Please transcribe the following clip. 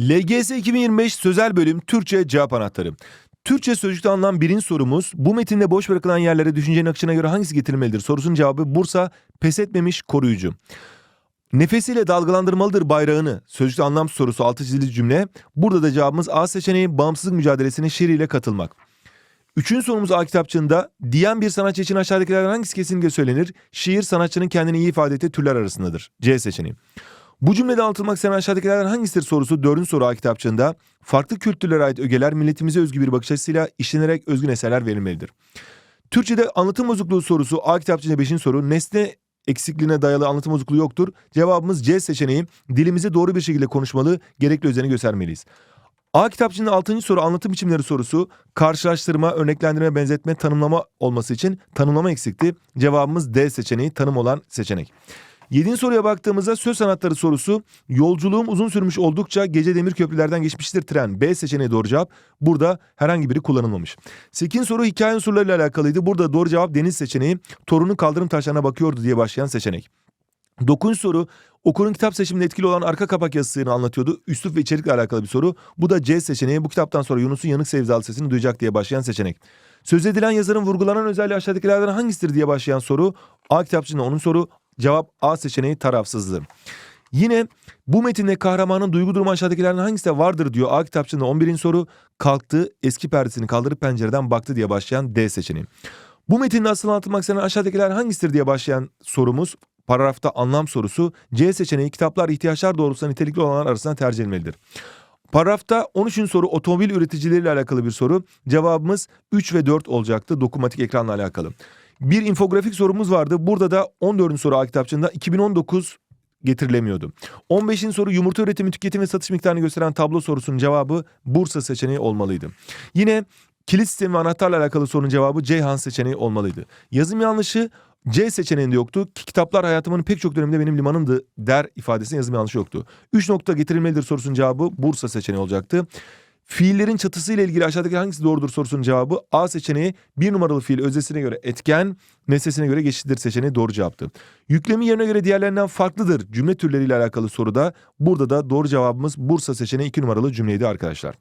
LGS 2025 Sözel Bölüm Türkçe Cevap Anahtarı. Türkçe sözcükte alınan birinci sorumuz bu metinde boş bırakılan yerlere düşüncenin akışına göre hangisi getirilmelidir? Sorusunun cevabı Bursa pes etmemiş koruyucu. Nefesiyle dalgalandırmalıdır bayrağını. Sözcükte anlam sorusu altı çizili cümle. Burada da cevabımız A seçeneği bağımsızlık mücadelesine şiiriyle katılmak. Üçüncü sorumuz A kitapçığında diyen bir sanatçı için aşağıdakilerden hangisi kesinlikle söylenir? Şiir sanatçının kendini iyi ifade ettiği türler arasındadır. C seçeneği. Bu cümlede anlatılmak istenen aşağıdakilerden hangisidir sorusu dördüncü soru A kitapçığında farklı kültürlere ait ögeler milletimize özgü bir bakış açısıyla işlenerek özgün eserler verilmelidir. Türkçe'de anlatım bozukluğu sorusu A kitapçığında 5. soru nesne eksikliğine dayalı anlatım bozukluğu yoktur. Cevabımız C seçeneği dilimizi doğru bir şekilde konuşmalı gerekli özeni göstermeliyiz. A kitapçığında 6. soru anlatım biçimleri sorusu karşılaştırma, örneklendirme, benzetme, tanımlama olması için tanımlama eksikti. Cevabımız D seçeneği tanım olan seçenek. Yedinci soruya baktığımızda söz sanatları sorusu yolculuğum uzun sürmüş oldukça gece demir köprülerden geçmiştir tren. B seçeneği doğru cevap. Burada herhangi biri kullanılmamış. Sekizinci soru hikaye unsurlarıyla alakalıydı. Burada doğru cevap deniz seçeneği. Torunu kaldırım taşlarına bakıyordu diye başlayan seçenek. Dokuzuncu soru okurun kitap seçiminde etkili olan arka kapak yazısını anlatıyordu. Üslup ve içerikle alakalı bir soru. Bu da C seçeneği. Bu kitaptan sonra Yunus'un yanık sevdalı sesini duyacak diye başlayan seçenek. Söz edilen yazarın vurgulanan özelliği aşağıdakilerden hangisidir diye başlayan soru. A kitapçığında onun soru. Cevap A seçeneği tarafsızlığı. Yine bu metinde kahramanın duygu durumu aşağıdakilerden hangisi vardır diyor. A kitapçığında 11. soru kalktı eski perdesini kaldırıp pencereden baktı diye başlayan D seçeneği. Bu metinde asıl anlatılmak istenen aşağıdakiler hangisidir diye başlayan sorumuz paragrafta anlam sorusu C seçeneği kitaplar ihtiyaçlar doğrultusunda nitelikli olanlar arasında tercih edilmelidir. Paragrafta 13. soru otomobil üreticileriyle alakalı bir soru. Cevabımız 3 ve 4 olacaktı dokunmatik ekranla alakalı. Bir infografik sorumuz vardı. Burada da 14. soru A kitapçığında 2019 getirilemiyordu. 15. soru yumurta üretimi, tüketim ve satış miktarını gösteren tablo sorusunun cevabı Bursa seçeneği olmalıydı. Yine kilit sistemi ve anahtarla alakalı sorunun cevabı Ceyhan seçeneği olmalıydı. Yazım yanlışı C seçeneğinde yoktu. Ki Kitaplar hayatımın pek çok döneminde benim limanımdı der ifadesinin yazım yanlışı yoktu. 3 nokta getirilmelidir sorusunun cevabı Bursa seçeneği olacaktı. Fiillerin çatısı ile ilgili aşağıdaki hangisi doğrudur sorusunun cevabı A seçeneği bir numaralı fiil öznesine göre etken, nesnesine göre geçişlidir seçeneği doğru cevaptı. Yüklemi yerine göre diğerlerinden farklıdır cümle türleriyle alakalı soruda burada da doğru cevabımız Bursa seçeneği 2 numaralı cümleydi arkadaşlar.